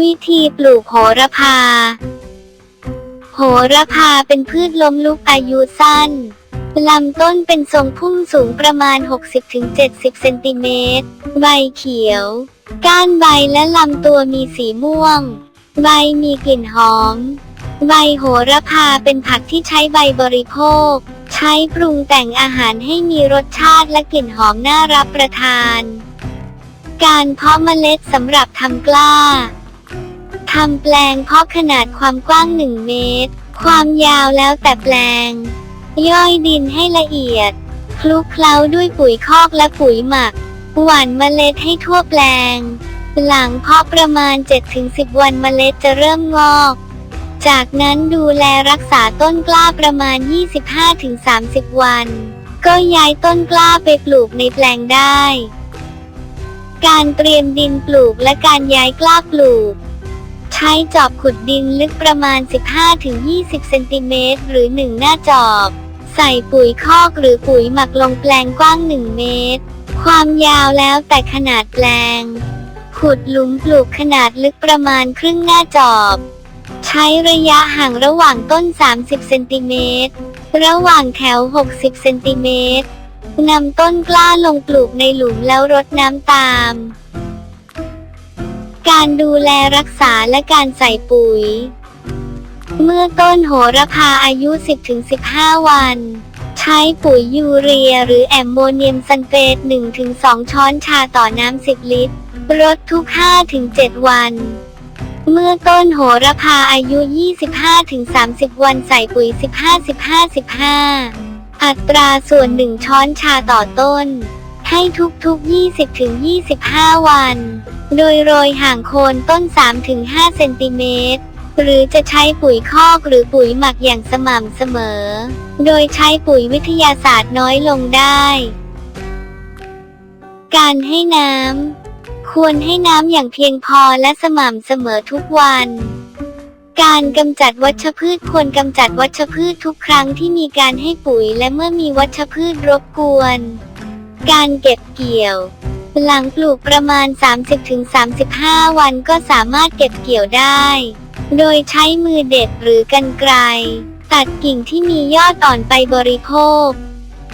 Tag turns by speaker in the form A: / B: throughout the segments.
A: วิธีปลูกโหระพา โหระพาเป็นพืชล้มลุกอายุสั้น ลำต้นเป็นทรงพุ่งสูงประมาณ 60-70 เซนติเมตร ใบเขียว ก้านใบและลำตัวมีสีม่วง ใบมีกลิ่นหอม ใบโหระพาเป็นผักที่ใช้ใบบริโภค ใช้ปรุงแต่งอาหารให้มีรสชาติและกลิ่นหอมน่ารับประทานการเพาะเมล็ดสำหรับทำกล้า ทำแปลงเพาะขนาดความกว้าง 1 เมตร ความยาวแล้วแต่แปลง ย่อยดินให้ละเอียด คลุกเคล้าด้วยปุ๋ยคอกและปุ๋ยหมัก หว่านเมล็ดให้ทั่วแปลง หลังเพาะประมาณ 7-10 วันเมล็ดจะเริ่มงอก จากนั้นดูแลรักษาต้นกล้าประมาณ 25-30 วัน ก็ย้ายต้นกล้าไปปลูกในแปลงได้การเตรียมดินปลูกและการย้ายกล้าปลูก ช้จอบขุดดินลึกประมาณ 15-20 เซนติเมตรหรือ 1 หน้าจอบ ใส่ปุ๋ยคอกหรือปุ๋ยหมักลงแปลงกว้าง 1 เมตร ความยาวแล้วแต่ขนาดแปลง ขุดหลุมปลูกขนาดลึกประมาณครึ่งหน้าจอบ ใช้ระยะห่างระหว่างต้น 30 เซนติเมตร ระหว่างแถว 60 เซนติเมตรนำต้นกล้าลงปลูกในหลุมแล้วรดน้ำตาม การดูแลรักษาและการใส่ปุ๋ย เมื่อต้นโหระพาอายุ 10-15 วัน ใช้ปุ๋ยยูเรียหรือแอมโมเนียมซัลเฟต 1-2 ช้อนชาต่อน้ำ 10 ลิตรรดทุก 5-7 วัน เมื่อต้นโหระพาอายุ 25-30 วันใส่ปุ๋ย 15-15-15 อัตราส่วน 1 ช้อนชาต่อต้น ให้ทุกๆ 20-25 วัน โดยโรยห่างโคนต้น 3-5 เซนติเมตรหรือจะใช้ปุ๋ยคอกหรือปุ๋ยหมักอย่างสม่ำเสมอ โดยใช้ปุ๋ยวิทยาศาสตร์น้อยลงได้ การให้น้ำ ควรให้น้ำอย่างเพียงพอและสม่ำเสมอทุกวัน การกำจัดวัชพืชควรกำจัดวัชพืชทุกครั้งที่มีการให้ปุ๋ยและเมื่อมีวัชพืชรบกวน การเก็บเกี่ยว หลังปลูกประมาณ 30-35 วันก็สามารถเก็บเกี่ยวได้ โดยใช้มือเด็ดหรือกรรไกรตัดกิ่งที่มียอดอ่อนไปบริโภค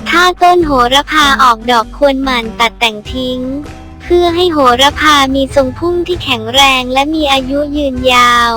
A: ถ้าต้นโหระพาออกดอกควรหมั่นตัดแต่งทิ้ง เพื่อให้โหระพามีทรงพุ่มที่แข็งแรงและมีอายุยืนยาว